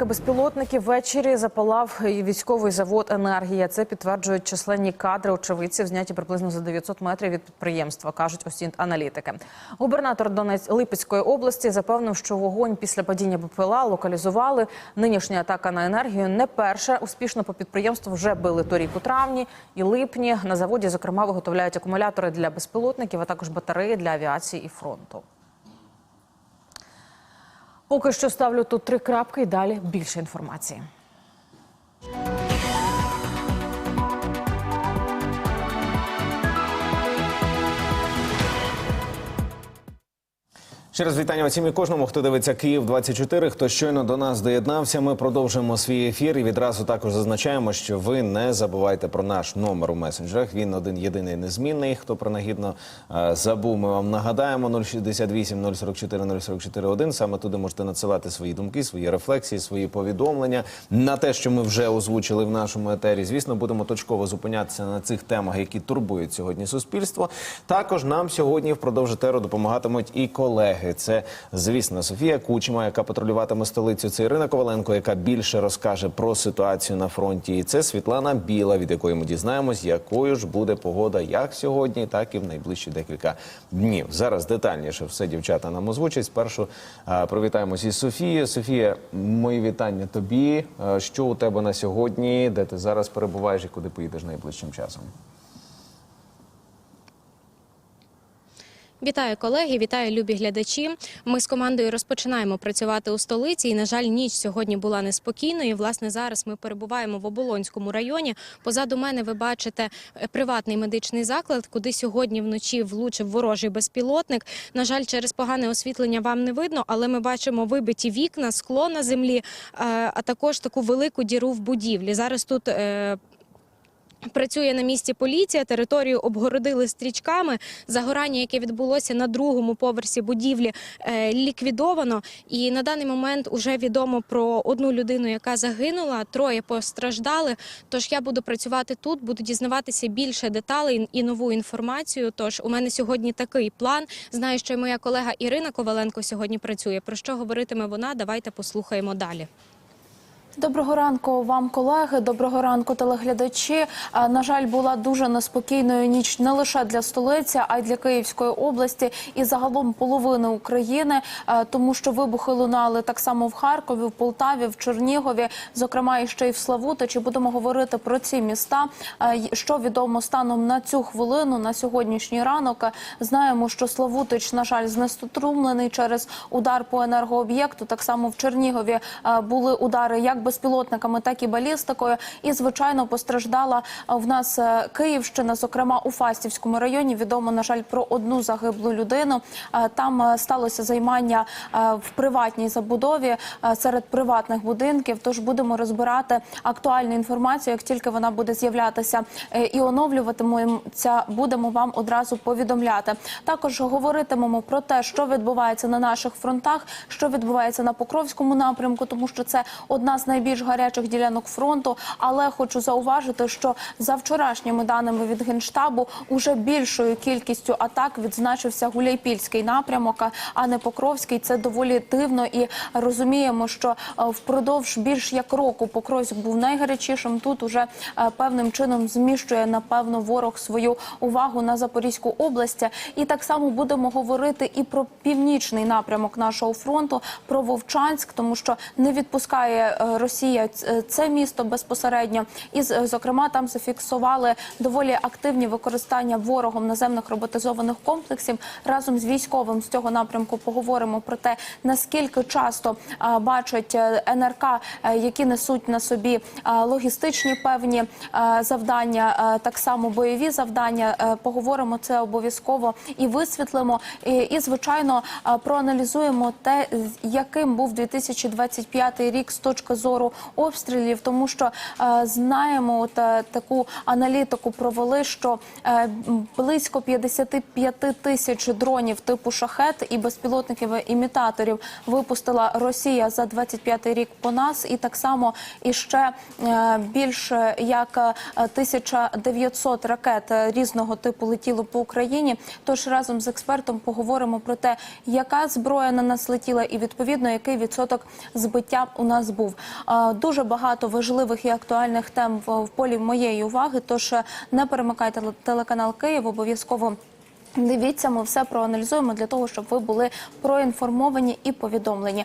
Безпілотників ввечері запалав військовий завод «Енергія». Це підтверджують численні кадри очевидців, зняті приблизно за 900 метрів від підприємства, кажуть осінт-аналітики. Губернатор Донець Липецької області запевнив, що вогонь після падіння БПЛА локалізували. Нинішня атака на енергію не перша. Успішно по підприємству вже били торік у травні і липні. На заводі, зокрема, виготовляють акумулятори для безпілотників, а також батареї для авіації і фронту. Поки що ставлю тут три крапки і далі більше інформації. Ще раз вітання усім і кожному, хто дивиться Київ 24 Хто щойно до нас доєднався. Ми продовжуємо свій ефір і відразу також зазначаємо, що ви не забувайте про наш номер у месенджерах. Він один єдиний незмінний. Хто принагідно е, забув, ми вам нагадаємо 068 044 044 1. Саме туди можете надсилати свої думки, свої рефлексії, свої повідомлення на те, що ми вже озвучили в нашому етері. Звісно, будемо точково зупинятися на цих темах, які турбують сьогодні суспільство. Також нам сьогодні впродовж етеру допомагатимуть і колеги. Це, звісно, Софія Кучма, яка патрулюватиме столицю. Це Ірина Коваленко, яка більше розкаже про ситуацію на фронті. І це Світлана Біла, від якої ми дізнаємось, якою ж буде погода як сьогодні, так і в найближчі декілька днів. Зараз детальніше все дівчата нам озвучать. Спершу а, привітаємось із Софією. Софія, мої вітання тобі. Що у тебе на сьогодні? Де ти зараз перебуваєш і куди поїдеш найближчим часом? Вітаю колеги, вітаю любі глядачі. Ми з командою розпочинаємо працювати у столиці. І на жаль, ніч сьогодні була неспокійною. Власне, зараз ми перебуваємо в Оболонському районі. Позаду мене ви бачите е, приватний медичний заклад, куди сьогодні вночі влучив ворожий безпілотник. На жаль, через погане освітлення вам не видно, але ми бачимо вибиті вікна, скло на землі, е, а також таку велику діру в будівлі. Зараз тут. Працює на місці поліція, територію обгородили стрічками. Загорання, яке відбулося на другому поверсі будівлі, е, ліквідовано. І на даний момент вже відомо про одну людину, яка загинула, троє постраждали. Тож я буду працювати тут, буду дізнаватися більше деталей і нову інформацію. Тож у мене сьогодні такий план. Знаю, що і моя колега Ірина Коваленко сьогодні працює. Про що говоритиме вона? Давайте послухаємо далі. Доброго ранку вам, колеги. Доброго ранку, телеглядачі. На жаль, була дуже неспокійною ніч не лише для столиці, а й для Київської області і загалом половини України, тому що вибухи лунали так само в Харкові, в Полтаві, в Чернігові, зокрема і ще й в Славутичі. Будемо говорити про ці міста. Що відомо станом на цю хвилину, на сьогоднішній ранок. Знаємо, що Славутич, на жаль, знеструмлений через удар по енергооб'єкту. Так само в Чернігові були удари як безпілотниками, так і балістикою. І звичайно постраждала в нас е, Київщина, зокрема у Фастівському районі. Відомо на жаль про одну загиблу людину. Е, Там е, сталося займання е, в приватній забудові е, серед приватних будинків. Тож будемо розбирати актуальну інформацію, як тільки вона буде з'являтися е, і оновлюватимемося, будемо вам одразу повідомляти. Також говоритимемо про те, що відбувається на наших фронтах, що відбувається на Покровському напрямку, тому що це одна з найбільш гарячих ділянок фронту. Але хочу зауважити, що за вчорашніми даними від генштабу уже більшою кількістю атак відзначився Гуляйпільський напрямок, а- не Покровський. Це доволі дивно і розуміємо, що е, впродовж більш як року Покровськ був найгарячішим. Тут уже е, певним чином зміщує напевно ворог свою увагу на Запорізьку область. І так само будемо говорити і про північний напрямок нашого фронту, про Вовчанськ, тому що не відпускає е, Росія це місто безпосередньо. І з- зокрема там зафіксували доволі активні використання ворогом наземних роботизованих комплексів. Разом з військовим з цього напрямку поговоримо про те, наскільки часто бачать е, НРК, е, які несуть на собі логістичні певні е, завдання, е, так само бойові завдання. Е, Поговоримо це обов'язково і висвітлимо. І, звичайно, е, проаналізуємо те, яким був 2025 рік з точки зору зору обстрілів, тому що е, знаємо, от е, таку аналітику провели, що е, близько 55 тисяч дронів типу шахет і безпілотників імітаторів випустила Росія за 25 рік по нас, і так само іще е, більше як е, 1900 ракет різного типу летіло по Україні. Тож разом з експертом поговоримо про те, яка зброя на нас летіла, і відповідно який відсоток збиття у нас був. Дуже багато важливих і актуальних тем в, в полі моєї уваги. Тож е, не перемикайте телеканал Київ. Обов'язково. Дивіться, ми все проаналізуємо для того, щоб ви були проінформовані і повідомлені.